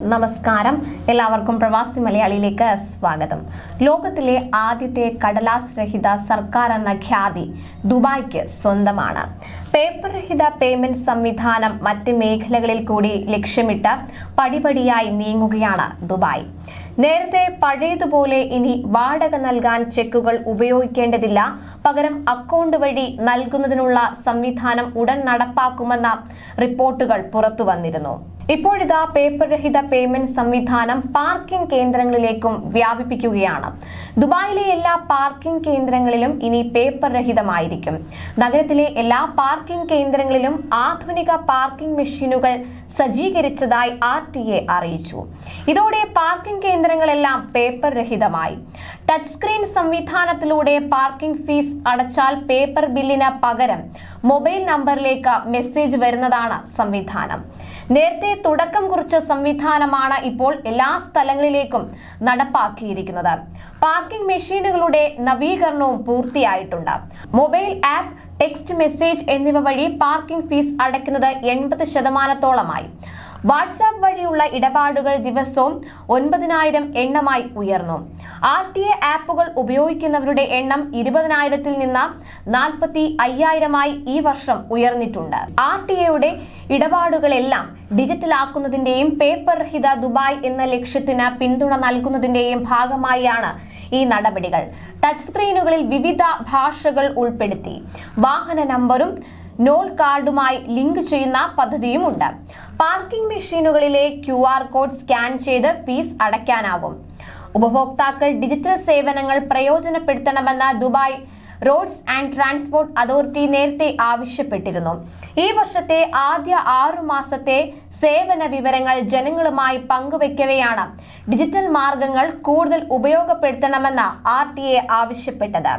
നമസ്കാരം. എല്ലാവർക്കും പ്രവാസി മലയാളിയിലേക്ക് സ്വാഗതം. ലോകത്തിലെ ആദ്യത്തെ കടലാസ് രഹിത സർക്കാർ എന്ന ഖ്യാതി ദുബായ്ക്ക് സ്വന്തമാണ്. പേപ്പർ രഹിത പേയ്മെന്റ് സംവിധാനം മറ്റ് മേഖലകളിൽ കൂടി ലക്ഷ്യമിട്ട് പടിപടിയായി നീങ്ങുകയാണ് ദുബായ്. നേരത്തെ പഴയതുപോലെ ഇനി വാടക നൽകാൻ ചെക്കുകൾ ഉപയോഗിക്കേണ്ടതില്ല. പകരം അക്കൗണ്ട് വഴി നൽകുന്നതിനുള്ള സംവിധാനം ഉടൻ നടപ്പാക്കുമെന്ന റിപ്പോർട്ടുകൾ പുറത്തു വന്നിരുന്നു. ഇപ്പോഴിതാ പേപ്പർ രഹിത പേയ്മെന്റ് സംവിധാനം പാർക്കിംഗ് കേന്ദ്രങ്ങളിലേക്കും വ്യാപിപ്പിക്കുകയാണ്. ദുബായിലെ എല്ലാ പാർക്കിംഗ് കേന്ദ്രങ്ങളിലും ഇനി പേപ്പർ രഹിതമായിരിക്കും നഗരത്തിലെ എല്ലാ പാർക്കിംഗ് കേന്ദ്രങ്ങളിലും ആധുനിക പാർക്കിംഗ് മെഷീനുകൾ സജ്ജീകരിച്ചതായി ആർ ടി എ അറിയിച്ചു. ഇതോടെ പാർക്കിംഗ് കേന്ദ്രങ്ങളെല്ലാം പേപ്പർ രഹിതമായി. ടച്ച് സ്ക്രീൻ സംവിധാനത്തിലൂടെ പാർക്കിംഗ് ഫീസ് അടച്ചാൽ പേപ്പർ ബില്ലിന് പകരം മൊബൈൽ നമ്പറിലേക്ക് മെസ്സേജ് വരുന്നതാണ് സംവിധാനം. നേരത്തെ തുടക്കം കുറിച്ച സംവിധാനമാണ് ഇപ്പോൾ എല്ലാ സ്ഥലങ്ങളിലേക്കും നടപ്പാക്കിയിരിക്കുന്നത്. പാർക്കിംഗ് മെഷീനുകളുടെ നവീകരണവും പൂർത്തിയായിട്ടുണ്ട്. മൊബൈൽ ആപ്പ് ടെക്സ്റ്റ് മെസ്സേജ് എന്നിവ വഴി പാർക്കിംഗ് ഫീസ് അടയ്ക്കുന്നത് എൺപത് ശതമാനത്തോളമായി. വാട്സാപ്പ് വഴിയുള്ള ഇടപാടുകൾ ദിവസവും ഒൻപതിനായിരം എണ്ണമായി ഉയർന്നു. ആർ ടി എ ആപ്പുകൾ ഉപയോഗിക്കുന്നവരുടെ എണ്ണം ഇരുപതിനായിരത്തിൽ നിന്ന് നാൽപ്പത്തി അയ്യായിരമായി ഈ വർഷം ഉയർന്നിട്ടുണ്ട്. ആർ ടി എയുടെ ഇടപാടുകളെല്ലാം ഡിജിറ്റലാക്കുന്നതിന്റെയും പേപ്പർ രഹിത ദുബായ് എന്ന ലക്ഷ്യത്തിന് പിന്തുണ നൽകുന്നതിന്റെയും ഭാഗമായാണ് ഈ നടപടികൾ. ടച്ച് സ്ക്രീനുകളിൽ വിവിധ ഭാഷകൾ ഉൾപ്പെടുത്തി. വാഹന നമ്പറും നോൾ കാർഡുമായി ലിങ്ക് ചെയ്യുന്ന പദ്ധതിയുമുണ്ട്. പാർക്കിംഗ് മെഷീനുകളിലെ ക്യു ആർ കോഡ് സ്കാൻ ചെയ്ത് ഫീസ് അടയ്ക്കാനാകും ഉപഭോക്താക്കൾ ഡിജിറ്റൽ സേവനങ്ങൾ പ്രയോജനപ്പെടുത്തണമെന്ന Dubai roads and transport authority നേരത്തെ ആവശ്യപ്പെട്ടിരുന്നു. ഈ വർഷത്തെ ആദ്യ ആറു മാസത്തെ സേവന വിവരങ്ങൾ ജനങ്ങളുമായി പങ്കുവെക്കവെയാണ് ഡിജിറ്റൽ മാർഗങ്ങൾ കൂടുതൽ ഉപയോഗപ്പെടുത്തണമെന്ന ആർ ടി എ ആവശ്യപ്പെട്ടത്.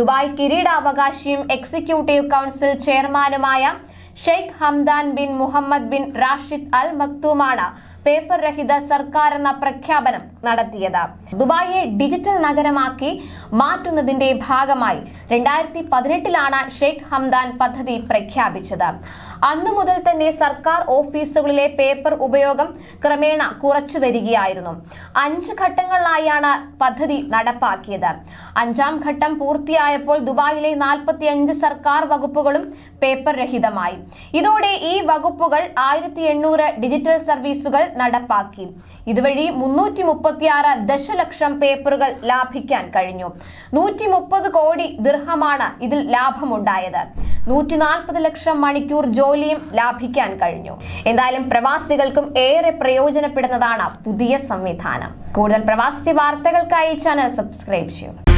ദുബായ് കിരീടാവകാശിയും എക്സിക്യൂട്ടീവ് കൗൺസിൽ ചെയർമാനുമായ Sheikh Hamdan bin Mohammed bin Rashid Al മക്തൂമാണ് paper രഹിത സർക്കാർ എന്ന പ്രഖ്യാപനം നടത്തിയത്. ദുബായിയെ ഡിജിറ്റൽ നഗരമാക്കി മാറ്റുന്നതിന്റെ ഭാഗമായി രണ്ടായിരത്തി പതിനെട്ടിലാണ് ഷെയ്ഖ് ഹംദാൻ പദ്ധതി പ്രഖ്യാപിച്ചത്. അന്നു മുതൽ തന്നെ സർക്കാർ ഓഫീസുകളിലെ പേപ്പർ ഉപയോഗം ക്രമേണ കുറച്ചു വരികയായിരുന്നു. അഞ്ച് ഘട്ടങ്ങളിലായാണ് പദ്ധതി നടപ്പാക്കിയത്. അഞ്ചാം ഘട്ടം പൂർത്തിയായപ്പോൾ ദുബായിലെ നാൽപ്പത്തി അഞ്ച് സർക്കാർ വകുപ്പുകളും പേപ്പർ രഹിതമായി ഇതോടെ ഈ വകുപ്പുകൾ ആയിരത്തി ഡിജിറ്റൽ സർവീസുകൾ നടപ്പാക്കി. ഇതുവഴി മുന്നൂറ്റി മുപ്പത്തിയാറ് ദശലക്ഷം പേപ്പറുകൾ ലാഭിക്കാൻ കഴിഞ്ഞു. നൂറ്റി മുപ്പത് കോടി ദീർഘമാണ് ഇതിൽ ലാഭമുണ്ടായത്. നൂറ്റി നാൽപ്പത് ലക്ഷം മണിക്കൂർ ജോലിയും ലാഭിക്കാൻ കഴിഞ്ഞു. എന്തായാലും പ്രവാസികൾക്കും ഏറെ പ്രയോജനപ്പെടുന്നതാണ് പുതിയ സംവിധാനം. കൂടുതൽ പ്രവാസി വാർത്തകൾക്കായി ചാനൽ സബ്സ്ക്രൈബ് ചെയ്യും